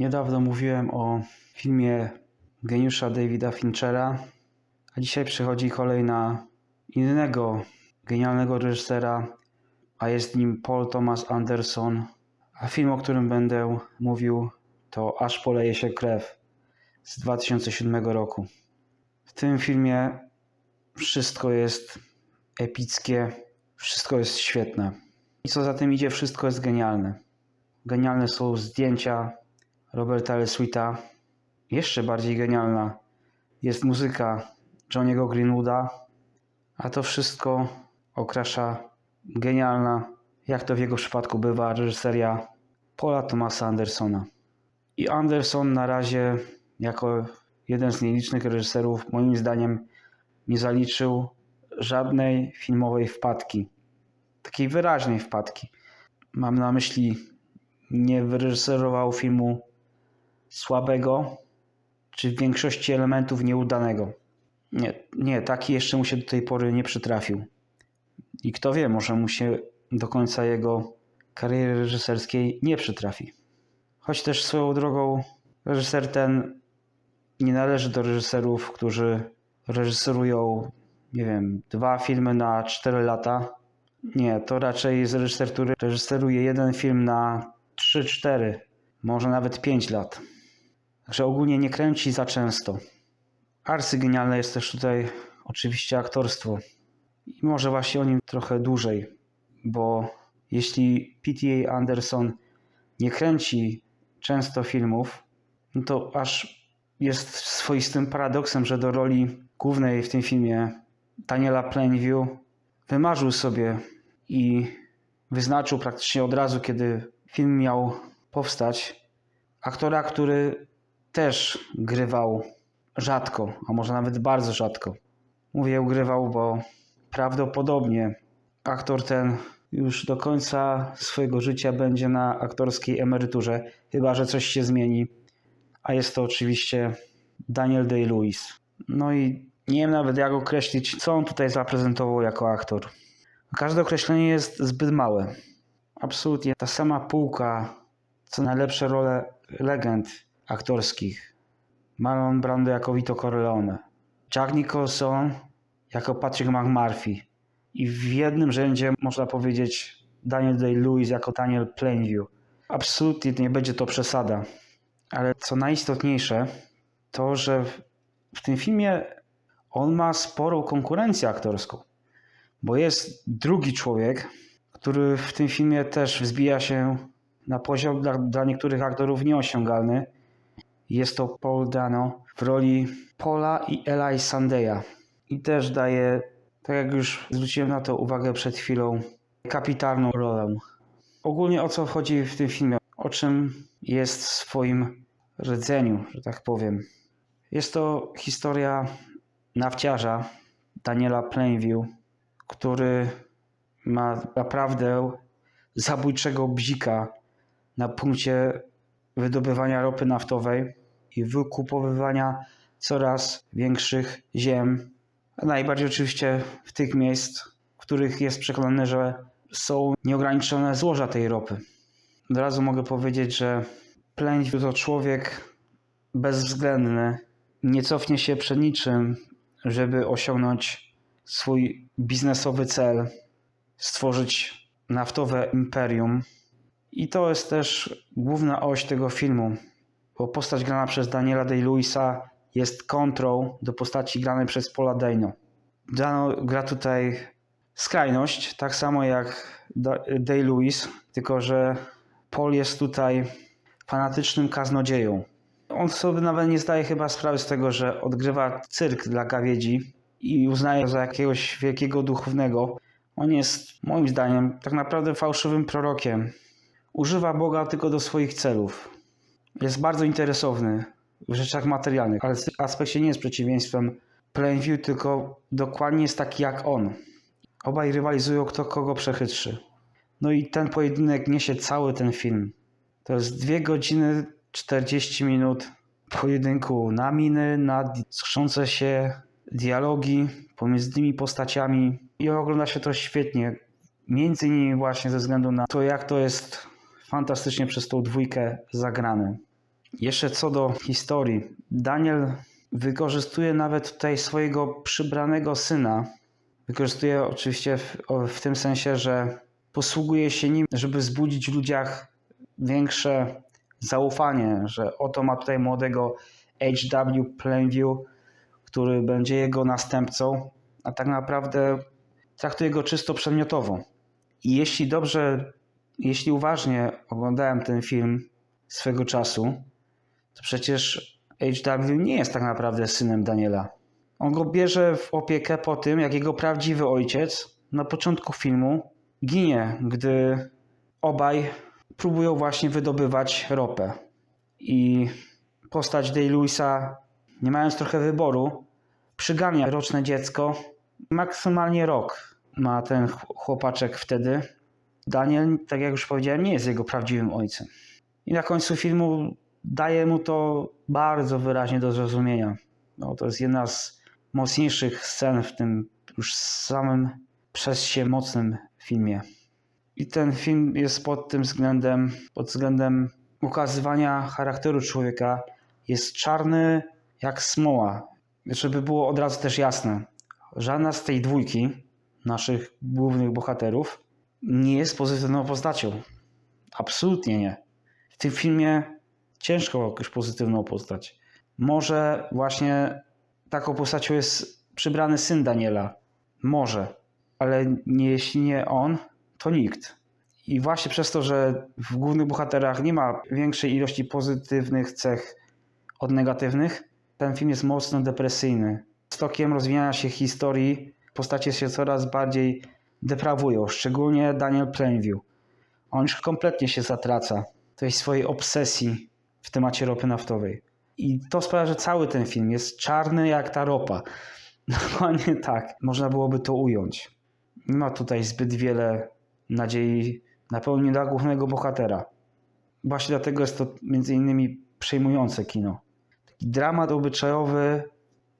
Niedawno mówiłem o filmie geniusza Davida Finchera, a dzisiaj przychodzi kolej na innego genialnego reżysera, a jest nim Paul Thomas Anderson. A film, o którym będę mówił, to Aż poleje się krew z 2007 roku. W tym filmie wszystko jest epickie, wszystko jest świetne. I co za tym idzie, wszystko jest genialne. Genialne są zdjęcia Roberta L. Sweeta. Jeszcze bardziej genialna jest muzyka Johnny'ego Greenwooda, a to wszystko okrasza genialna, jak to w jego przypadku bywa, reżyseria Paula Thomasa Andersona. I Anderson na razie, jako jeden z nielicznych reżyserów, moim zdaniem nie zaliczył żadnej filmowej wpadki. Takiej wyraźnej wpadki. Mam na myśli, nie wyreżyserował filmu słabego, czy w większości elementów nieudanego. Nie, nie, taki jeszcze mu się do tej pory nie przytrafił. I kto wie, może mu się do końca jego kariery reżyserskiej nie przytrafi. Choć też swoją drogą reżyser ten nie należy do reżyserów, którzy reżyserują, nie wiem, dwa filmy na 4 lata. Nie, to raczej jest reżyser, który reżyseruje jeden film na 3-4, może nawet 5 lat. Także ogólnie nie kręci za często. Arcygenialne jest też tutaj oczywiście aktorstwo. I może właśnie o nim trochę dłużej, bo jeśli P.T.A. Anderson nie kręci często filmów, no to aż jest swoistym paradoksem, że do roli głównej w tym filmie Daniela Plainview wymarzył sobie i wyznaczył praktycznie od razu, kiedy film miał powstać, aktora, który też grywał rzadko, a może nawet bardzo rzadko. Mówię ugrywał, bo prawdopodobnie aktor ten już do końca swojego życia będzie na aktorskiej emeryturze, chyba że coś się zmieni. A jest to oczywiście Daniel Day-Lewis. No i nie wiem nawet jak określić, co on tutaj zaprezentował jako aktor. Każde określenie jest zbyt małe. Absolutnie ta sama półka, co najlepsze role legend aktorskich. Marlon Brando jako Vito Corleone. Jack Nicholson jako Patrick McMurphy. I w jednym rzędzie można powiedzieć Daniel Day-Lewis jako Daniel Plainview. Absolutnie nie będzie to przesada. Ale co najistotniejsze, to że w- tym filmie on ma sporą konkurencję aktorską. Bo jest drugi człowiek, który w tym filmie też wzbija się na poziom dla, dla niektórych aktorów nieosiągalny. Jest to Paul Dano w roli Paula i Eli Sandeya. I też daje, tak jak już zwróciłem na to uwagę przed chwilą, kapitalną rolę. Ogólnie o co chodzi w tym filmie? O czym jest w swoim rdzeniu, że tak powiem. Jest to historia nawciarza Daniela Plainview, który ma naprawdę zabójczego bzika na punkcie wydobywania ropy naftowej i wykupowywania coraz większych ziem. Najbardziej oczywiście w tych miejsc, w których jest przekonany, że są nieograniczone złoża tej ropy. Od razu mogę powiedzieć, że Plainview to człowiek bezwzględny, nie cofnie się przed niczym, żeby osiągnąć swój biznesowy cel, stworzyć naftowe imperium. I to jest też główna oś tego filmu, bo postać grana przez Daniela Day-Lewisa jest kontrą do postaci granej przez Paula Dano. Dano gra tutaj skrajność, tak samo jak Da- Day-Lewis, tylko że Paul jest tutaj fanatycznym kaznodzieją. On sobie nawet nie zdaje chyba sprawy z tego, że odgrywa cyrk dla gawiedzi i uznaje za jakiegoś wielkiego duchownego. On jest, moim zdaniem, tak naprawdę fałszywym prorokiem. Używa Boga tylko do swoich celów. Jest bardzo interesowny w rzeczach materialnych, ale w tym aspekcie nie jest przeciwieństwem Plainview, tylko dokładnie jest taki jak on. Obaj rywalizują, kto kogo przechytrzy. No i ten pojedynek niesie cały ten film. To jest 2 godziny 40 minut pojedynku na miny, na skrzące się dialogi pomiędzy tymi postaciami i ogląda się to świetnie. Między innymi właśnie ze względu na to, jak to jest fantastycznie przez tą dwójkę zagrane. Jeszcze co do historii. Daniel wykorzystuje nawet tutaj swojego przybranego syna. Wykorzystuje oczywiście w, w tym sensie, że posługuje się nim, żeby wzbudzić w ludziach większe zaufanie, że oto ma tutaj młodego H.W. Plainview, który będzie jego następcą, a tak naprawdę traktuje go czysto przedmiotowo. I jeśli dobrze, jeśli uważnie oglądałem ten film swego czasu, to przecież H.W. nie jest tak naprawdę synem Daniela. On go bierze w opiekę po tym, jak jego prawdziwy ojciec na początku filmu ginie, gdy obaj próbują właśnie wydobywać ropę. I postać Day-Lewisa, nie mając trochę wyboru, przygania roczne dziecko. Maksymalnie rok ma ten ch- chłopaczek wtedy. Daniel, tak jak już powiedziałem, nie jest jego prawdziwym ojcem. I na końcu filmu daje mu to bardzo wyraźnie do zrozumienia. No, to jest jedna z mocniejszych scen w tym już samym przez się mocnym filmie. I ten film jest pod tym względem, pod względem ukazywania charakteru człowieka, jest czarny jak smoła. Żeby było od razu też jasne, żadna z tej dwójki naszych głównych bohaterów nie jest pozytywną postacią. Absolutnie nie. W tym filmie ciężko jakąś pozytywną postać. Może właśnie taką postacią jest przybrany syn Daniela. Może. Ale nie, jeśli nie on, to nikt. I właśnie przez to, że w głównych bohaterach nie ma większej ilości pozytywnych cech od negatywnych, ten film jest mocno depresyjny. Z tokiem rozwijania się historii postacie się coraz bardziej deprawują, szczególnie Daniel Plainview. On już kompletnie się zatraca tej swojej obsesji w temacie ropy naftowej. I to sprawia, że cały ten film jest czarny jak ta ropa. Dokładnie tak, można byłoby to ująć. Nie ma tutaj zbyt wiele nadziei na pełnię dla głównego bohatera. Właśnie dlatego jest to między innymi przejmujące kino. Taki dramat obyczajowy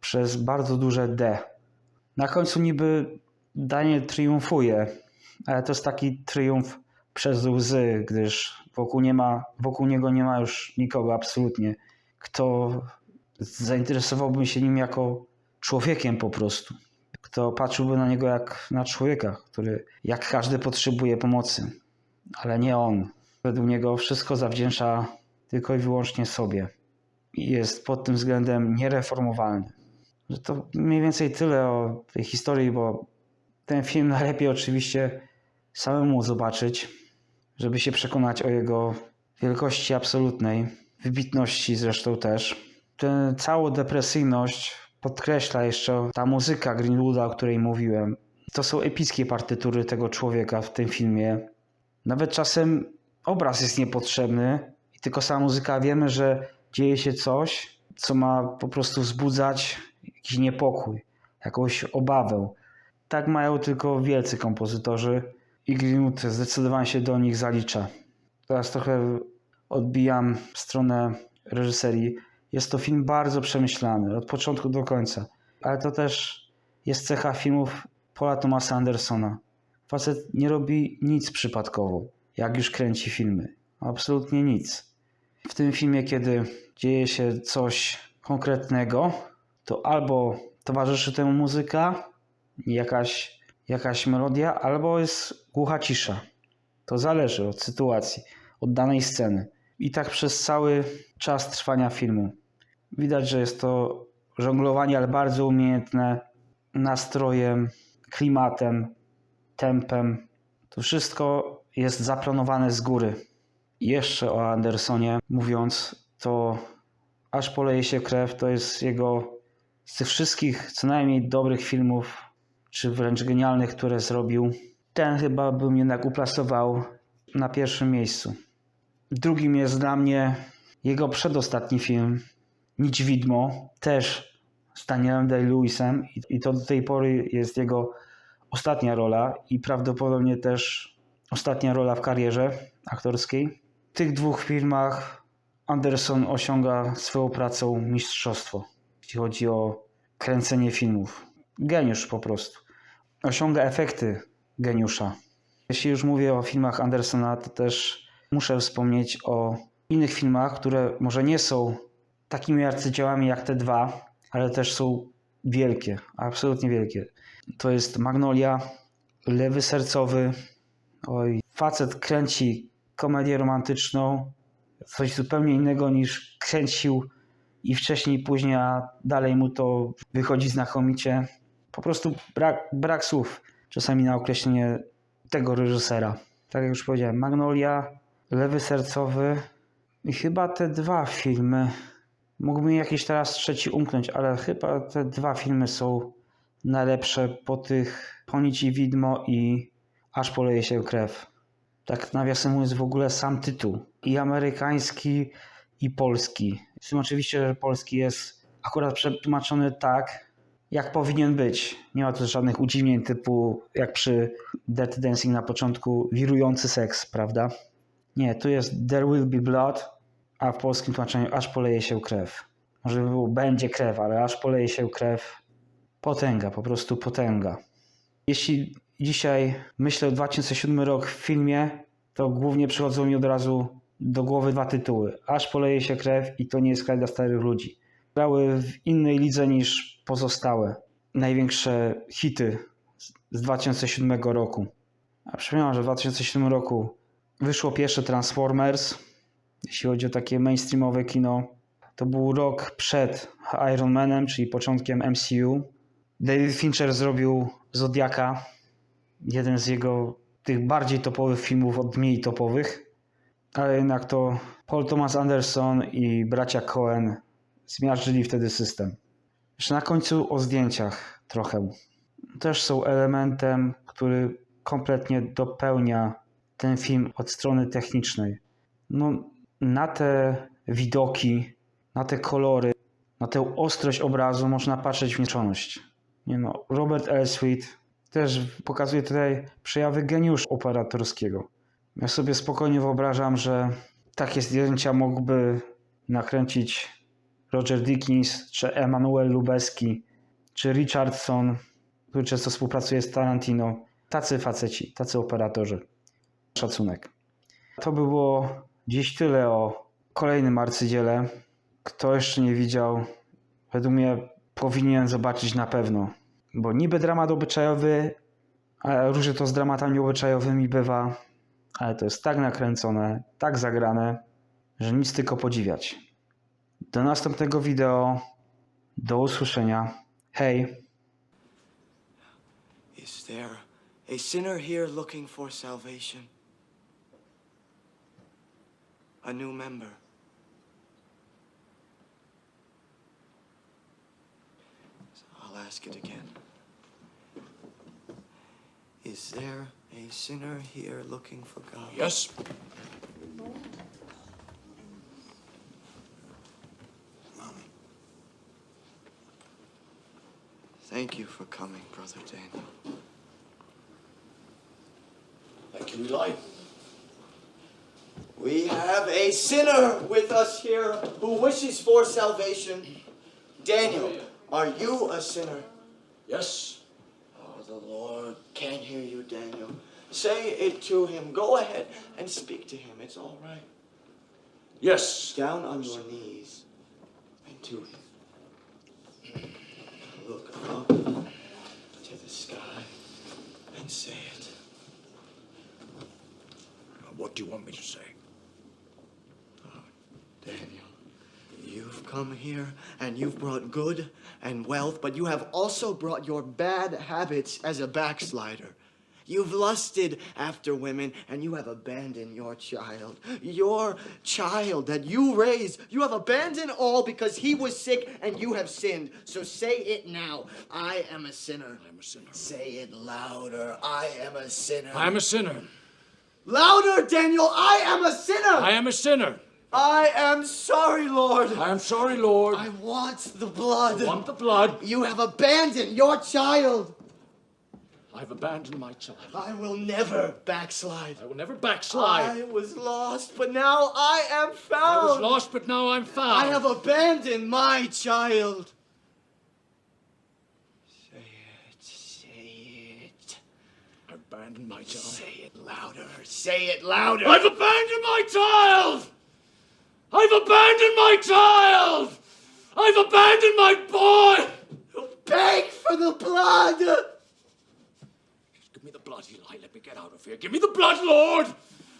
przez bardzo duże D. Na końcu niby Daniel triumfuje, ale to jest taki triumf przez łzy, gdyż wokół, nie ma, wokół niego nie ma już nikogo absolutnie, kto zainteresowałby się nim jako człowiekiem po prostu. Kto patrzyłby na niego jak na człowieka, który jak każdy potrzebuje pomocy, ale nie on. Według niego wszystko zawdzięcza tylko i wyłącznie sobie. I jest pod tym względem niereformowalny. To mniej więcej tyle o tej historii, bo ten film najlepiej oczywiście samemu zobaczyć, żeby się przekonać o jego wielkości absolutnej, wybitności zresztą też. Tę całą depresyjność podkreśla jeszcze ta muzyka Greenwooda, o której mówiłem. To są epickie partytury tego człowieka w tym filmie. Nawet czasem obraz jest niepotrzebny i tylko sama muzyka wiemy, że dzieje się coś, co ma po prostu wzbudzać jakiś niepokój, jakąś obawę. Tak mają tylko wielcy kompozytorzy i Greenwood zdecydowanie się do nich zalicza. Teraz trochę odbijam stronę reżyserii. Jest to film bardzo przemyślany, od początku do końca. Ale to też jest cecha filmów Paula Thomasa Andersona. Facet nie robi nic przypadkowo, jak już kręci filmy. Absolutnie nic. W tym filmie, kiedy dzieje się coś konkretnego, to albo towarzyszy temu muzyka, jakaś, jakaś melodia, albo jest głucha cisza. To zależy od sytuacji, od danej sceny. I tak przez cały czas trwania filmu. Widać, że jest to żonglowanie, ale bardzo umiejętne nastrojem, klimatem, tempem. To wszystko jest zaplanowane z góry. Jeszcze o Andersonie mówiąc, to aż poleje się krew, to jest jego z tych wszystkich co najmniej dobrych filmów, czy wręcz genialnych, które zrobił, ten chyba bym jednak uplasował na pierwszym miejscu. Drugim jest dla mnie jego przedostatni film, Nić Widmo, też z Danielem Day-Lewisem i to do tej pory jest jego ostatnia rola i prawdopodobnie też ostatnia rola w karierze aktorskiej. W tych dwóch filmach Anderson osiąga swoją pracą mistrzostwo, jeśli chodzi o kręcenie filmów. Geniusz po prostu. Osiąga efekty geniusza. Jeśli już mówię o filmach Andersona, to też muszę wspomnieć o innych filmach, które może nie są takimi arcydziełami jak te dwa, ale też są wielkie, absolutnie wielkie. To jest Magnolia, Lewy Sercowy. Oj, facet kręci komedię romantyczną, coś zupełnie innego niż kręcił i wcześniej, później, a dalej mu to wychodzi znakomicie. Po prostu brak, brak słów czasami na określenie tego reżysera. Tak jak już powiedziałem, Magnolia, Lewy Sercowy i chyba te dwa filmy. Mógłbym jakiś teraz trzeci umknąć, ale chyba te dwa filmy są najlepsze po tych Ponić i Widmo i Aż poleje się krew. Tak nawiasem mówiąc w ogóle sam tytuł. I amerykański i polski. Z tym oczywiście, że polski jest akurat przetłumaczony tak, jak powinien być. Nie ma tu żadnych udziwnień typu jak przy Dirty Dancing na początku wirujący seks, prawda? Nie, tu jest There Will Be Blood, a w polskim tłumaczeniu aż poleje się krew. Może by było będzie krew, ale aż poleje się krew. Potęga, po prostu potęga. Jeśli dzisiaj myślę o 2007 rok w filmie, to głównie przychodzą mi od razu do głowy dwa tytuły. Aż poleje się krew i to nie jest kraj dla starych ludzi. Grały w innej lidze niż pozostałe. Największe hity z 2007 roku. A przypomniałem, że w 2007 roku wyszło pierwsze Transformers. Jeśli chodzi o takie mainstreamowe kino, to był rok przed Iron Manem, czyli początkiem MCU. David Fincher zrobił Zodiaka, jeden z jego tych bardziej topowych filmów od mniej topowych, ale jednak to Paul Thomas Anderson i bracia Cohen zmiażdżyli wtedy system. Jeszcze na końcu o zdjęciach trochę. Też są elementem, który kompletnie dopełnia ten film od strony technicznej. No, na te widoki, na te kolory, na tę ostrość obrazu można patrzeć w nieskończoność. Nie no, Robert L. Sweet też pokazuje tutaj przejawy geniuszu operatorskiego. Ja sobie spokojnie wyobrażam, że takie zdjęcia mógłby nakręcić Roger Dickens, czy Emanuel Lubeski, czy Richardson, który często współpracuje z Tarantino. Tacy faceci, tacy operatorzy. Szacunek. To by było dziś tyle o kolejnym arcydziele. Kto jeszcze nie widział, według mnie powinien zobaczyć na pewno. Bo niby dramat obyczajowy, ale różnie to z dramatami obyczajowymi bywa, ale to jest tak nakręcone, tak zagrane, że nic tylko podziwiać. Do następnego wideo. Do usłyszenia. Hej. Is there a sinner here looking for salvation? A new member? I'll ask it again. Is there a sinner here looking for God? Yes. Thank you for coming, Brother Daniel. Thank you, Eli. We have a sinner with us here who wishes for salvation. Daniel, are you a sinner? Yes. Oh, the Lord can hear you, Daniel. Say it to him. Go ahead and speak to him. It's all right. Yes. Down on your knees and to him. Look up to the sky and say it. What do you want me to say? Ah, Daniel, you've come here and you've brought good and wealth, but you have also brought your bad habits as a backslider. You've lusted after women and you have abandoned your child. Your child that you raised, you have abandoned all because he was sick and you have sinned. So say it now. I am a sinner. I am a sinner. Say it louder. I am a sinner. I am a sinner. Louder, Daniel. I am a sinner. I am a sinner. I am sorry, Lord. I am sorry, Lord. I want the blood. I want the blood. You have abandoned your child. I've abandoned my child. I will never backslide. I will never backslide. I was lost, but now I am found. I was lost, but now I'm found. I have abandoned my child. Say it, say it. I've abandoned my child. Say it louder. Say it louder. I've abandoned my child. I've abandoned my child! I've abandoned my boy! Beg for the blood! Give me the blood, Eli. Let me get out of here. Give me the blood, Lord!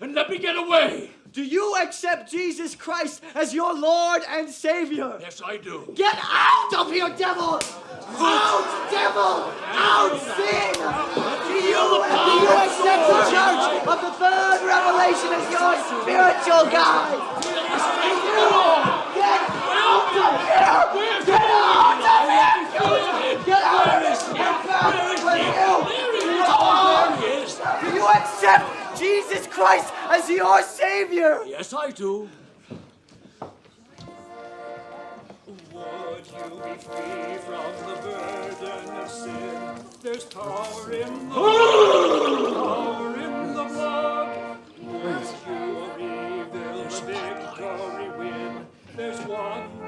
And let me get away! Do you accept Jesus Christ as your Lord and Savior? Yes, I do. Get out of here, devil! Out, devil! Out, sin! Do you, do you accept the church of the third revelation as your spiritual guide? Get out of here! Get out of here! Get out of here! Get back with you! Lord! Yes, Do you accept Jesus Christ as your Savior? yes, I do. Would you be free from the burden of sin? There's power in the power in the blood. Once you reveal the victory win, there's wonder.